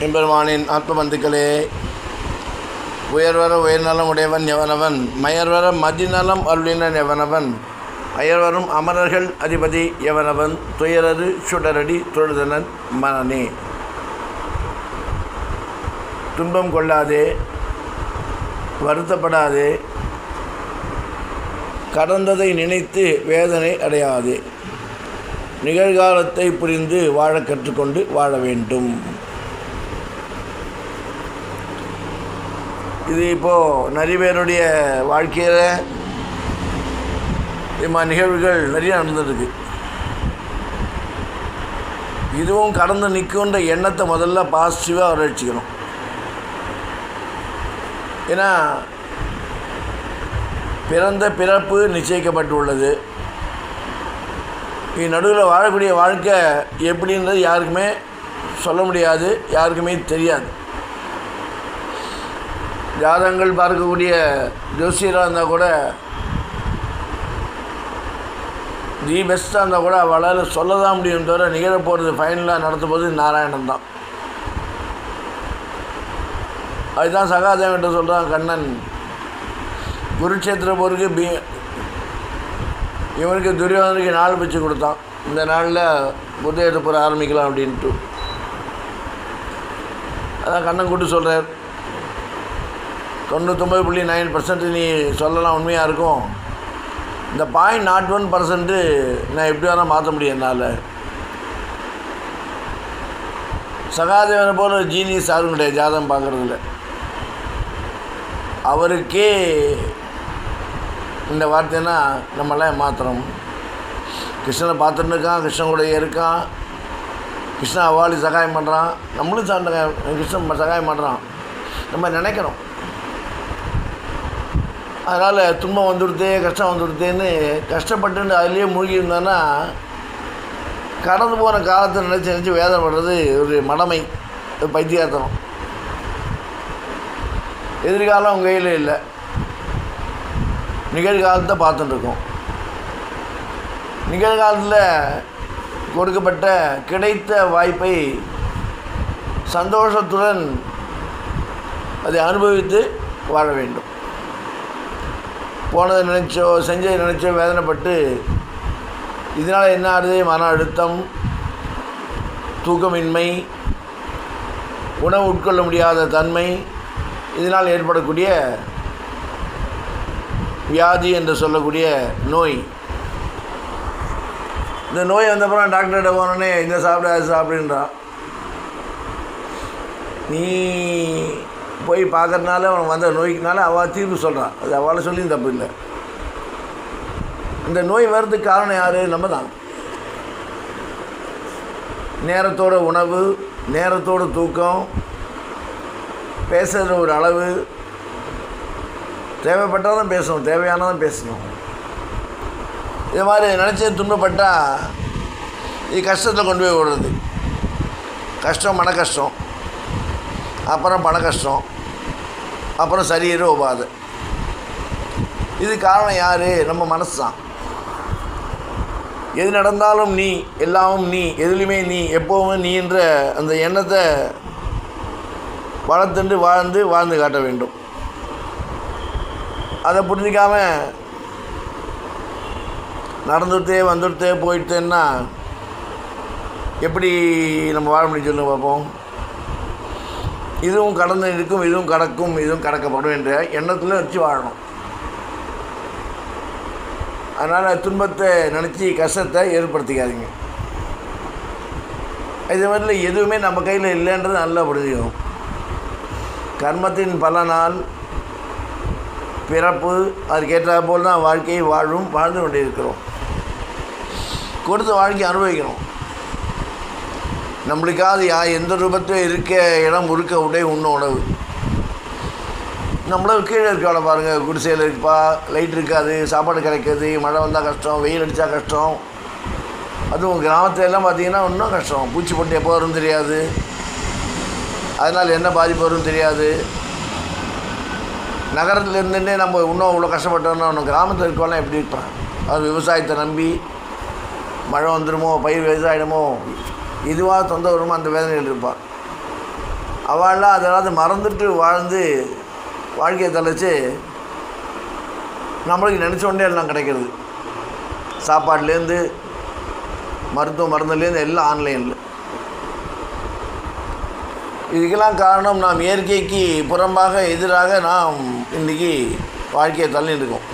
எம்பெருமானின் ஆத்மபந்துக்களே உயர்வர உயர்நலம் உடையவன் எவனவன்? மயர்வர மதிநலம் அருளினன் எவனவன்? அயர்வரும் அமரர்கள் அதிபதி எவனவன்? துயரரு சுடரடி தொழுதனன் மனனே துன்பம் கொள்ளாதே வருத்தப்படாதே கடந்ததை நினைத்து வேதனை அடையாதே. நிகழ்காலத்தை புரிந்து வாழ கற்றுக்கொண்டு வாழ வேண்டும். இது இப்போது நிறைய பேருடைய வாழ்க்கையில் இம்மா நிகழ்வுகள் நிறைய நடந்துருக்கு இதுவும் கடந்து நிற்குன்ற எண்ணத்தை முதல்ல பாசிட்டிவாக வரவழைச்சிக்கணும். ஏன்னா பிறந்த பிறப்பு நிச்சயிக்கப்பட்டுள்ளது. இது நடுவில் வாழக்கூடிய வாழ்க்கை எப்படின்றது யாருக்குமே சொல்ல முடியாது யாருக்குமே தெரியாது. ஜாதகங்கள் பார்க்கக்கூடிய ஜோசியராக இருந்தால் கூட தி பெஸ்ட்டாக இருந்தால் கூட அவளால் சொல்ல தான் முடியும் தவிர நிகழ போகிறது ஃபைனலாக நடத்தும் போது நாராயணன் தான். அதுதான் சகாதேவன்கிட்ட சொல்கிறான் கண்ணன் குருட்சேத்திர போருக்கு பி இவனுக்கு துரியோதனுக்கு நாள் பிச்சு கொடுத்தான். இந்த நாளில் புத்த எடுப்புற ஆரம்பிக்கலாம் அப்படின்ட்டு. அதான் கண்ணன் கூட்டு சொல்கிறார் தொண்ணூத்தொம்பது புள்ளி நைன் பர்சன்ட் நீ சொல்லலாம் உண்மையாக இருக்கும். இந்த பாயிண்ட் நாட் ஒன் பர்சன்ட்டு நான் எப்படி வேணால் மாற்ற முடியும் என்னால். சகாதேவனை போல ஜீனியஸ் யாரும் கிடையாது ஜாதகம் பார்க்குறதுல. அவருக்கே இந்த வார்த்தைனா நம்மளாம் மாத்திரம் கிருஷ்ணனை பார்த்துட்டு இருக்கான் கிருஷ்ணன் கூட இருக்கான். கிருஷ்ணன் அவாளி சகாயம் பண்ணுறான் நம்மளும் சார் கிருஷ்ணன் சகாயம் பண்ணுறான் நம்ம நினைக்கிறோம் அதனால் துன்பம் வந்துடுதே கஷ்டம் வந்துடுதேன்னு கஷ்டப்பட்டு அதுலேயே மூழ்கி இருந்தோன்னா கடந்து போன காலத்தை நினச்சி நினச்சி வேதனைப்படுறது ஒரு மடமை ஒரு பைத்தியார்த்தனம் எதிர்காலம் உங்கள் கையில் இல்லை. நிகழ்காலத்தை பார்த்துட்டுருக்கோம். நிகழ்காலத்தில் கொடுக்கப்பட்ட கிடைத்த வாய்ப்பை சந்தோஷத்துடன் அதை அனுபவித்து வாழ வேண்டும். போனதை நினச்சோ செஞ்சதை நினச்சோ வேதனைப்பட்டு இதனால் என்ன ஆகுது மன அழுத்தம் தூக்கமின்மை உணவு உட்கொள்ள முடியாத தன்மை இதனால் ஏற்படக்கூடிய வியாதி என்று சொல்லக்கூடிய நோய். இந்த நோய் வந்தப்புறம் டாக்டர்கிட்ட போனோடனே இந்த சாப்பிட அது சாப்பிடுன்றான். நீ போய் பார்க்கறதுனால அவன் வந்த நோய்க்குனால அவள் தீர்வு சொல்கிறான் அது அவளை சொல்லியும் தப்பு இல்லை. இந்த நோய் வர்றதுக்கு காரணம் யார்? நம்ம தான். நேரத்தோட உணவு நேரத்தோட தூக்கம் பேசுகிற ஒரு அளவு. தேவைப்பட்டால் தான் பேசணும் தேவையானதான் பேசணும் இது மாதிரி நினச்சி துன்பப்பட்டால் இது கஷ்டத்தில் கொண்டு போய் விடுறது. கஷ்டம் மன கஷ்டம். அப்புறம் பண கஷ்டம் அப்புறம் சரீர உபாதை. இது காரணம் யார்? நம்ம மனசு தான் எது நடந்தாலும் நீ எல்லாமும் நீ எதுலையுமே நீ எப்போவுமே நீ என்ற அந்த எண்ணத்தை வளர்த்துண்டு வாழ்ந்து வாழ்ந்து காட்ட வேண்டும். அதை புரிஞ்சிக்காமல் நடந்துட்டே வந்துட்டே போயிட்டேன்னா எப்படி நம்ம வாழ முடியும் சொல்லுங்க பார்ப்போம்? இதுவும் கடந்து இருக்கும் இதுவும் கடக்கும் இதுவும் கடக்கப்படும் என்ற எண்ணத்தில் வச்சு வாழணும். அதனால் துன்பத்தை நினச்சி கஷ்டத்தை ஏற்படுத்திக்காதீங்க. இது மாதிரில எதுவுமே நம்ம கையில் இல்லைன்றது நல்லா புரிஞ்சுக்கணும் கர்மத்தின் பலனால் பிறப்பு அதுக்கேற்ற போல் தான் வாழ்க்கையை வாழும் வாழ்ந்து கொண்டு இருக்கிறோம் கொடுத்த வாழ்க்கையை அனுபவிக்கணும். நம்மளுக்காவது யா எந்த ரூபத்தில் இருக்க இடம் முறுக்க உடை உண்ண உணவு. நம்மள கீழே இருக்கவளை பாருங்கள் குடிசையில் இருப்பா லைட் இருக்காது சாப்பாடு கிடைக்காது மழை வந்தால் கஷ்டம் வெயில் அடித்தா கஷ்டம். அதுவும் கிராமத்துல எல்லாம் பார்த்தீங்கன்னா இன்னும் கஷ்டம். பூச்சி பொட்டு எப்போ வரும்னு தெரியாது. அதனால் என்ன பாதிப்பு வரும்னு தெரியாது. நகரத்தில் இருந்துட்டே நம்ம இன்னும் இவ்வளோ கஷ்டப்பட்டோம்னா இன்னும் கிராமத்தில் இருக்கவெல்லாம் எப்படி இருப்பான் அது விவசாயத்தை நம்பி மழை வந்துடுமோ பயிர் விவசாயிடமோ இதுவாக தொந்த வருமோ அந்த வேதனைகள் இருப்பார் அவள்லாம் அதெல்லாம் மறந்துட்டு வாழ்ந்து வாழ்க்கையை தொலைச்சி நம்மளுக்கு நினச்சோடனே எல்லாம் கிடைக்கிறது. சாப்பாடுலேருந்து மருத்துவ மருந்துலேருந்து எல்லாம் ஆன்லைனில். இதுக்கெல்லாம் காரணம் நாம் இயற்கைக்கு புறம்பாக எதிராக நாம் இன்றைக்கி வாழ்க்கையை தள்ளி இருக்கோம்.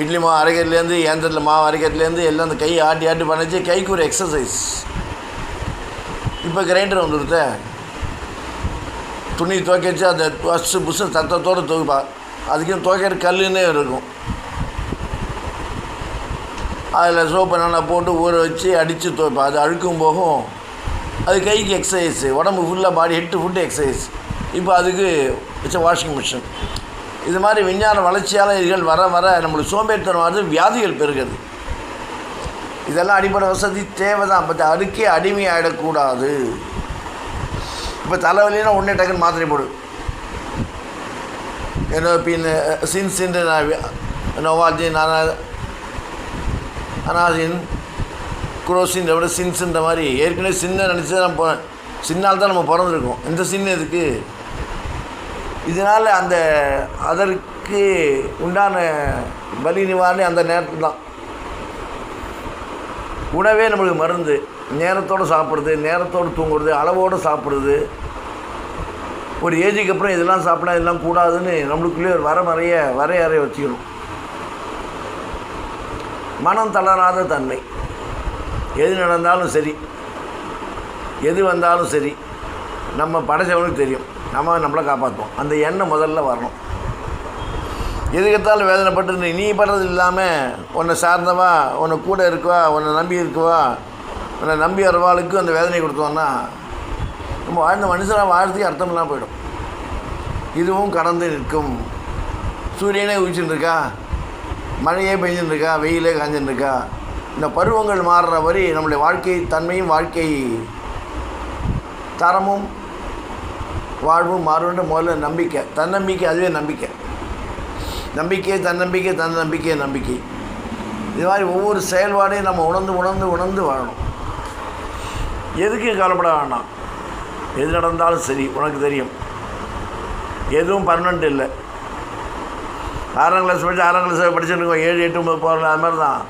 இட்லி மாவு அரைக்கிறதுலேருந்து ஏந்திரத்தில் மாவு அரைக்கிறதுலேருந்து எல்லாம் அந்த கை ஆட்டி ஆட்டி பண்ணிச்சு. கைக்கு ஒரு எக்ஸசைஸ் இப்போ கிரைண்டர் வந்துடுத்த துணி துவைக்கச்சு அந்த பஸ்ஸு புஸ்ஸு சத்தத்தோடு துவைப்பா. அதுக்கும் துவைக்கிற கல்லுன்னே இருக்கும். அதில் சோப்பை நல்லா போட்டு ஊற வச்சு அடித்து துவைப்பா. அது அழுக்கும் போகும். அது கைக்கு எக்ஸசைஸ் உடம்பு ஃபுல்லாக பாடி ஹெட்டு ஃபுட்டு எக்ஸசைஸ் இப்போ அதுக்கு வச்ச வாஷிங் மிஷின் இது மாதிரி விஞ்ஞான வளர்ச்சியாளர்கள் வர வர நம்மளுக்கு சோம்பேறித்தனம் வருது வியாதிகள் பெருகுது. இதெல்லாம் அடிப்படை வசதி தேவை தான் பட் அதுக்கே அடிமையாகிடக்கூடாது இப்போ தலைவலினா உடனே டக்குன்னு மாத்திரை போடு. என்ன பின் சின்ஸ் நோவாஜின் அனாசின் குரோசின் விட சின்ஸுன்ற மாதிரி ஏற்கனவே சின்ன நினச்சி தான் நம்ம சின்னால் தான் நம்ம பிறந்திருக்கோம். இந்த சின்ன இதுக்கு இதனால் அந்த அதற்கு உண்டான வலி நிவாரணி அந்த நேரத்தில் தான். உணவே நம்மளுக்கு மருந்து. நேரத்தோடு சாப்பிட்றது நேரத்தோடு தூங்குறது அளவோடு சாப்பிட்றது. ஒரு ஏஜுக்கு அப்புறம் இதெல்லாம் சாப்பிடா இதெல்லாம் கூடாதுன்னு நம்மளுக்குள்ளேயே ஒரு வரமறைய வரையறைய வச்சுக்கணும். மனம் தளராத தன்மை. எது நடந்தாலும் சரி எது வந்தாலும் சரி நம்ம படைச்சவனுக்கு தெரியும். நம்ம நம்மளை காப்பாற்றுவோம் அந்த எண்ணம் முதல்ல வரணும். எதுக்கத்தாலும் வேதனைப்பட்டு நீ- நீ படுறது இல்லாமல் உன்னை சார்ந்தவா உன்னை கூட இருக்கவா உன்னை நம்பி இருக்கவா உன்னை நம்பி வரவாளுக்கு அந்த வேதனை கொடுத்தோன்னா நம்ம வாழ்ந்த மனுஷனாக வாழ்றதுக்கு அர்த்தம் இல்லாமல் போயிடும். இதுவும் கடந்து நிற்கும். சூரியனே உதிச்சுட்டு இருக்கா மழையே பெஞ்சுட்டு வெயிலே காஞ்சுட்டு இருக்கா இந்த பருவங்கள் மாறுற வரை நம்முடைய வாழ்க்கை தன்மையும் வாழ்க்கை தரமும் வாழ்வும் மாறும்ன்ற முதல்ல நம்பிக்கை. தன்னம்பிக்கை அதுவே நம்பிக்கை. நம்பிக்கை தன்னம்பிக்கை தன்னம்பிக்கை நம்பிக்கை. இது மாதிரி ஒவ்வொரு செயல்பாடையும் நம்ம உணர்ந்து உணர்ந்து உணர்ந்து வாழணும். எதுக்கு கவலைப்பட வேண்டாம். எது நடந்தாலும் சரி உனக்கு தெரியும். எதுவும் பர்மனெண்ட் இல்லை. ஆறாம் கிளாஸ் படித்து ஆறாம் கிளாஸ் படிச்சுட்டு இருக்கோம். ஏழு எட்டு ஒம்பது போகிற அது மாதிரி தான்.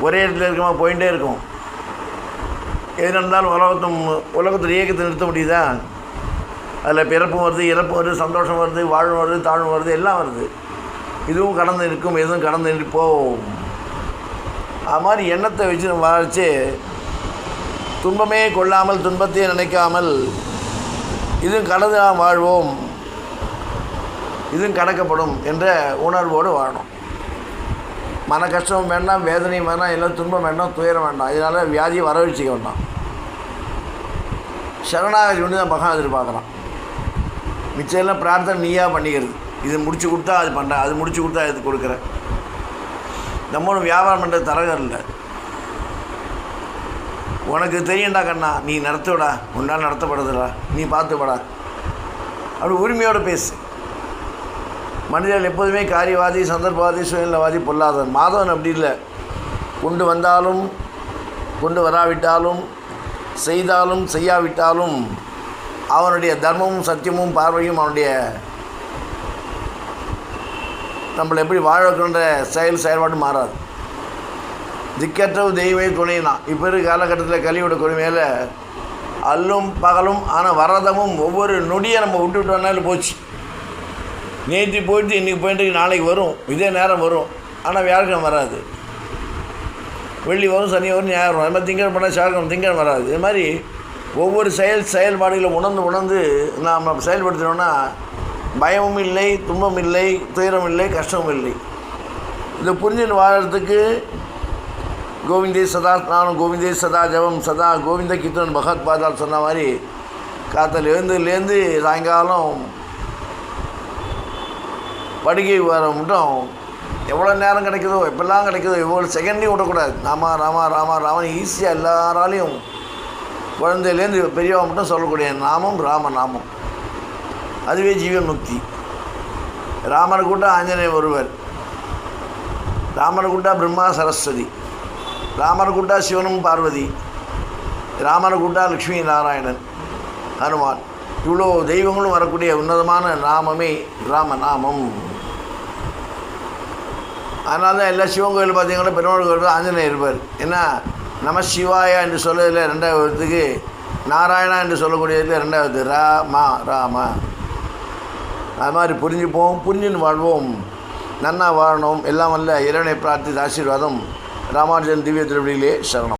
ஒரே இடத்துல இருக்கமா போயிட்டே இருக்கும். எது நடந்தாலும் உலகத்தும் உலகத்தில் இயக்கத்தை நிறுத்த முடியுதா? அதில் பிறப்பும் வருது இறப்பு வருது சந்தோஷம் வருது வாழ்வு வருது தாழ்வு வருது எல்லாம் வருது. இதுவும் கடந்து நிற்கும் எதுவும் கடந்து நின்று போகும். அது மாதிரி எண்ணத்தை வச்சு நம்ம வாழ்ச்சி துன்பமே கொள்ளாமல் துன்பத்தையே நினைக்காமல் இதுவும் கடந்து நாம் வாழ்வோம் இதுவும் கடக்கப்படும் என்ற உணர்வோடு வாழணும். மன கஷ்டம் வேண்டாம் வேதனையும் வேண்டாம் இல்லை துன்பம் வேண்டாம் துயரம் வேண்டாம். இதனால் வியாதியை வரவழைச்சிக்க வேண்டாம். சரணாகதி வந்து தான் மகா எதிர்பார்க்குறான். மிச்சம் எல்லாம் பிரார்த்தனை நீயாக பண்ணிக்கிறது. இது முடிச்சு கொடுத்தா அது பண்ணுறேன் அது முடிச்சு கொடுத்தா இது கொடுக்குறேன் நம்மளும் வியாபாரம் பண்ணுறது தரகர் இல்லை. உனக்கு தெரியும்டா கண்ணா நீ நடத்துவடா உன்னால் நடத்தப்படுதுடா நீ பார்த்துப்படா. அப்படி உரிமையோடு பேசு. மனிதர்கள் எப்போதுமே காரியவாதி சந்தர்ப்பவாதி சுயநலவாதி பொல்லாதவன் மாதவன் அப்படி இல்லை. கொண்டு வந்தாலும் கொண்டு வராவிட்டாலும் செய்தாலும் செய்யாவிட்டாலும் அவனுடைய தர்மமும் சத்தியமும் பார்வையும் அவனுடைய நம்மளை எப்படி வாழ வைக்கின்ற செயல் செயல்பாடு மாறாது. திக்கற்றவு தெய்வமே துணைனா. இப்போ இருக்கிற காலகட்டத்தில் கலியோட கொடுமையில் அல்லும் பகலும் ஆனால் வரதமும் ஒவ்வொரு நொடியை நம்ம விட்டுவிட்டோம்னாலும் போச்சு. நேற்று போயிட்டு இன்றைக்கி போயிட்டு நாளைக்கு வரும். இதே நேரம் வரும். ஆனால் வியாழக்கிழமை வராது. வெள்ளி வரும் சனி வரும் ஞாயிறு வரும். அது மாதிரி திங்கள் பண்ணால் செவ்வாய்க்கிழமை திங்கள் வராது. இது மாதிரி ஒவ்வொரு செயல் செயல்பாடுகளை உணர்ந்து உணர்ந்து நாம் செயல்படுத்தினோன்னா பயமும் இல்லை துன்பம் இல்லை துயரம் இல்லை கஷ்டமும் இல்லை. இதை புரிஞ்சல் வாழறதுக்கு கோவிந்தே சதா நானும் கோவிந்தே சதா ஜபம் சதா கோவிந்த கீர்த்தன் பகவத் பாதால் சொன்ன மாதிரி காத்தல் எழுந்துலேருந்து சாயங்காலம் படுகை வர மட்டும் எவ்வளோ நேரம் கிடைக்குதோ எப்பெல்லாம் கிடைக்குதோ எவ்வளோ செகண்டையும் விடக்கூடாது. ராமா ராமா ராமா ராமன் ஈஸியாக எல்லாராலையும் குழந்தையிலேருந்து பெரியவங்க மட்டும் சொல்லக்கூடிய நாமம் ராம நாமம். அதுவே ஜீவன் முக்தி ராமர் கூட்டா ஆஞ்சநேயர் ஒருவர். ராமர் கூட்டா பிரம்மா சரஸ்வதி. ராமர் கூட்டா சிவனும் பார்வதி. ராமர் கூட்டா லக்ஷ்மி நாராயணன் ஹனுமான். இவ்வளோ தெய்வங்களும் வரக்கூடிய உன்னதமான நாமமே ராமநாமம் அதனால தான் எல்லா சிவன் கோயில் பார்த்தீங்கன்னா பெருமாள் கோயில் ஆஞ்சநேயர் இருப்பார். ஏன்னா நம சிவாயா என்று சொல்லதில் ரெண்டாவதுக்கு நாராயணா என்று சொல்லக்கூடியதில் ரெண்டாவது ராமா ராமா அது மாதிரி புரிஞ்சுப்போம் புரிஞ்சுன்னு வாழ்வோம். நன்னா வாழணும். எல்லாம் வல்ல இறைவனை பிரார்த்தி ஆசீர்வாதம். ராமானுஜன் திவ்ய திருவடியிலே சரணம்.